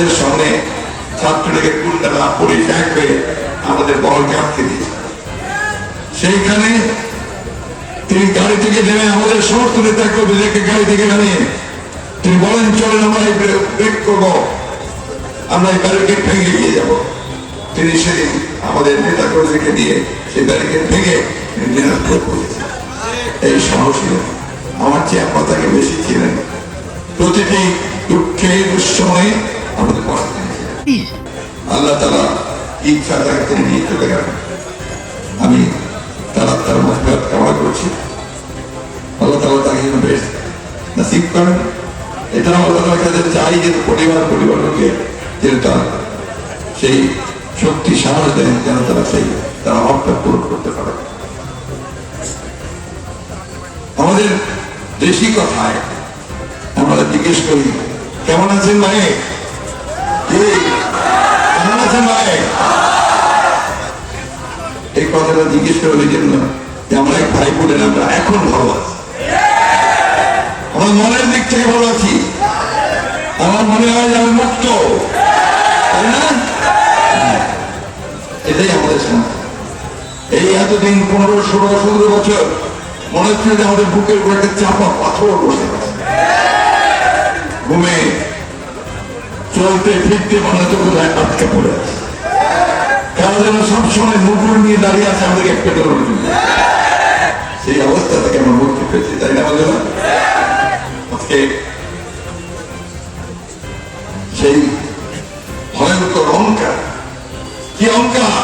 কলেজের সামনে ছাত্রলীগের গুন্ডারা পুলিশ এক হয়ে আমাদের বলকে আটকে দিয়েছে সেইখানে তিনি গাড়ি থেকে নেমে আমাদের সমস্ত নেতা কর্মীদেরকে গাড়ি থেকে নামিয়ে তিনি বলেন, চলেন আমরা এই ব্রেক করব। আমরা এই ব্যারিকেড ভেঙে দিয়ে যাব। তিনি সেদিন আমাদের নেতা কর্মীদেরকে দিয়ে সেই ব্যারিকেড ভেঙে এই সাহসী আমার চেয়ে আপনার বেশি ছিলেন প্রতিটি দুঃখে দুঃসময়ে আল্লাহ তালা ইচ্ছা তাকে নিয়ে চলে গেলেন। আমি তারা মহব্বত কামনা করছি। আল্লাহ তালা তাকে যেন বেশ নাসিব করেন। এটা আল্লাহ তালার কাছে চাই যে পরিবার পরিবারকে তার সেই শক্তি, সাহস দেন, যেন তারা সেই তারা অভাবটা পূরণ করতে পারে। আমাদের দেশি কথায় আমরা জিজ্ঞেস করি, কেমন আছেন কি? কেমন আছেন এই কথাটা জিজ্ঞেস করে জন্য যে আমরা এক ভাই বোনের আমরা এখন ভালো আছি। আমার মনের দিক থেকে ভালো আছি। আমার মনে হয় যে আমি মুক্ত। এটাই আমাদের সমাজ এই এতদিন পনেরো, ষোলো, সতেরো বছর মনে হচ্ছে যে আমাদের বুকের উপর একটা চাপা পাথর বসে আছে। ঘুমে, চলতে, ফিরতে মনে হচ্ছে কোথায় আটকে পড়ে আছে। যেন সবসময় মুকুর নিয়ে দাঁড়িয়ে আছে আমাদেরকে পেটানোর জন্য সেই অবস্থা থেকে আমরা মুক্তি পেয়েছি তাই না বলে সেই ভয়ঙ্কর অহংকার, কি অহংকার,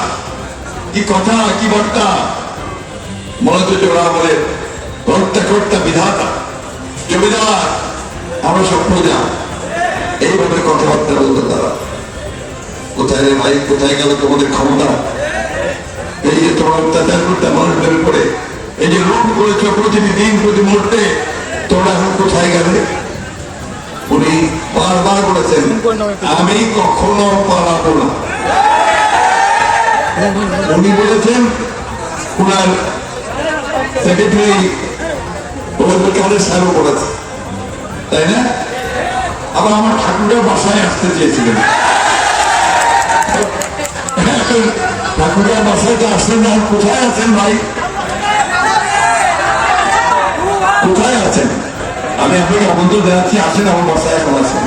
কি কথা, কি বার্তা? মনে হচ্ছে আমাদের কর্তা কর্তা, বিধাতা জমিদার আমরা সব প্রজা। এইভাবে কথাবার্তা বলতো তারা। কোথায় ভাই কোথায় গেল তোমাদের ক্ষমতা? এই যে তোমরা অত্যাচার করতে মানুষদের উপরে এই যে লুট করেছ প্রতিটি দিন, প্রতি মুহূর্তে, তোমরা এখন কোথায় গেলে? উনি বারবার বলেছেন, আমি কখনো পালাবো না। উনি বলেছেন ওনার সেক্রেটারি ওনাদের কাদের সাহেবও বলেছে তাই না? আবার আমার ঠাকুরের বাসায় আসতে চেয়েছিলেন। ঠাকুরের বাসায় তো আসলেন না কোথায় আছেন ভাই কোথায় আছেন আমি আপনাকে আমন্ত্রণ জানাচ্ছি, আসেন আমার বাসায়, এখন আছেন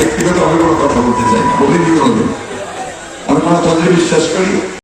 ব্যক্তিগত আমি কোনো কথা বলতে চাই। বলিনি কোনোদিন আমি কোনো তাদের বিশ্বাস করি।